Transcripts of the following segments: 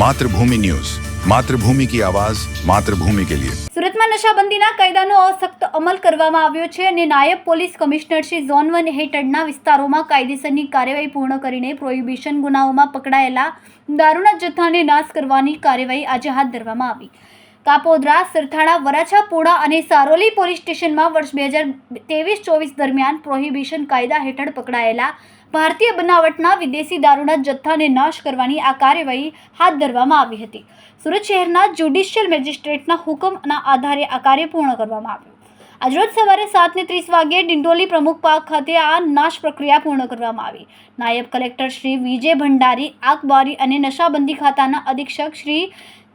Mathrubhumi news. Mathrubhumi કી આવાજ, માતૃભૂમિ કે લિયે. સુરતમાં નશાબંધીના કાયદાનો અસખ્ત અમલ કરવામાં આવ્યો છે અને નાયબ police commissioner Shri zone one હેઠળના વિસ્તારોમાં કાયદેસરની કાર્યવાહી પૂર્ણ કરીને પ્રોહિબિશન ગુનાઓમાં પકડાયેલા દારૂના જથ્થાને નાશ કરવાની કાર્યવાહી આજે હાથ ધરવામાં આવી. કાપોદ્રા, સરથાણા, વરાછા પોડા અને સારોલી પોલીસ સ્ટેશનમાં વર્ષ બે હજાર ત્રેવીસ ચોવીસ દરમિયાન પ્રોહિબિશન કાયદા હેઠળ પકડાયેલા ભારતીય બનાવટના વિદેશી દારૂના જથ્થાને નાશ કરવાની આ કાર્યવાહી હાથ ધરવામાં આવી હતી. સુરત શહેરના જ્યુડિશિયલ મેજિસ્ટ્રેટના હુકમના આધારે આ કાર્ય પૂર્ણ કરવામાં આવ્યું. આજરોજ સવારે સાતને ત્રીસ વાગ્યે ડિંડોલી પ્રમુખ પાર્ક ખાતે આ નાશ પ્રક્રિયા પૂર્ણ કરવામાં આવી. નાયબ કલેક્ટર શ્રી વિજય ભંડારી, આકબારી અને નશાબંધી ખાતાના અધિક્ષક શ્રી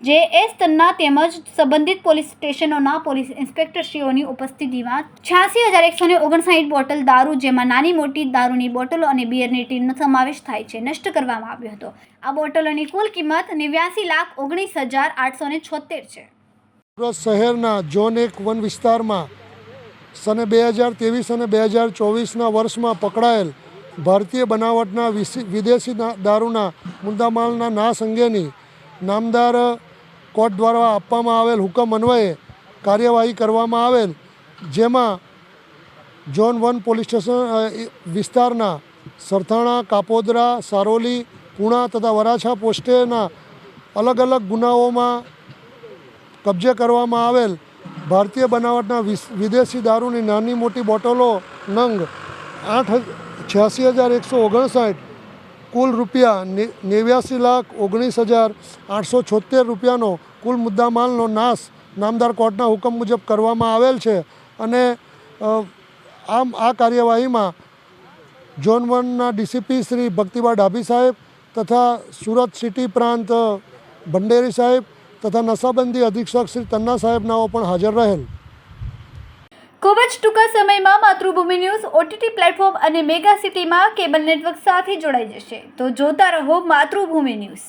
જે એસ તન્ના તેમજ સંબંધિત પોલીસ સ્ટેશનોના પોલીસ ઇન્સ્પેક્ટરશ્રીઓની ઉપસ્થિતિમાં છ્યાસી હજાર એકસો ને ઓગણસાઠ બોટલ દારૂ, જેમાં નાની મોટી દારૂની બોટલો અને બિયરની ટીનનો સમાવેશ થાય છે, નષ્ટ કરવામાં આવ્યો હતો. આ બોટલોની કુલ કિંમત નેવ્યાસી લાખ ઓગણીસ હજાર આઠસો ને છોતેર છે. સુરત શહેરના ઝોન એક વન વિસ્તારમાં સને બે હજાર ત્રેવીસ અને બે હજાર ચોવીસના વર્ષમાં પકડાયેલ ભારતીય બનાવટના વિદેશી દારૂના મુદ્દામાલના નાશ અંગેની નામદાર કોર્ટ દ્વારા આપવામાં આવેલ હુકમ અન્વયે કાર્યવાહી કરવામાં આવેલ, જેમાં ઝોન વન પોલીસ સ્ટેશન વિસ્તારના સરથાણા, કાપોદરા, સારોલી, પૂણા તથા વરાછા પોસ્ટેના અલગ અલગ ગુનાઓમાં કબજે કરવામાં આવેલ ભારતીય બનાવટના વિદેશી દારૂની નાની મોટી બોટલો નંગ આઠ છ્યાસી હજાર એકસો ઓગણસાઠ કુલ રૂપિયા નેવ્યાસી લાખ ઓગણીસ હજાર આઠસો છોતેર રૂપિયાનો કુલ મુદ્દામાલનો નાશ નામદાર કોર્ટના હુકમ મુજબ કરવામાં આવેલ છે અને આમ આ કાર્યવાહીમાં ઝોન વનના ડીસીપી શ્રી ભક્તિબા ડાભી સાહેબ તથા સુરત સિટી પ્રાંત ભંડેરી સાહેબ તથા નશાબંધી અધિક્ષક શ્રી તન્ના સાહેબનાઓ પણ હાજર રહેલ. ખૂબ જ ટૂંકા સમયમાં માતૃભૂમિ ન્યૂઝ ઓટીટી પ્લેટફોર્મ અને મેગા સિટીમાં કેબલ નેટવર્ક સાથે જોડાઈ જશે. તો જોતા રહો માતૃભૂમિ ન્યૂઝ.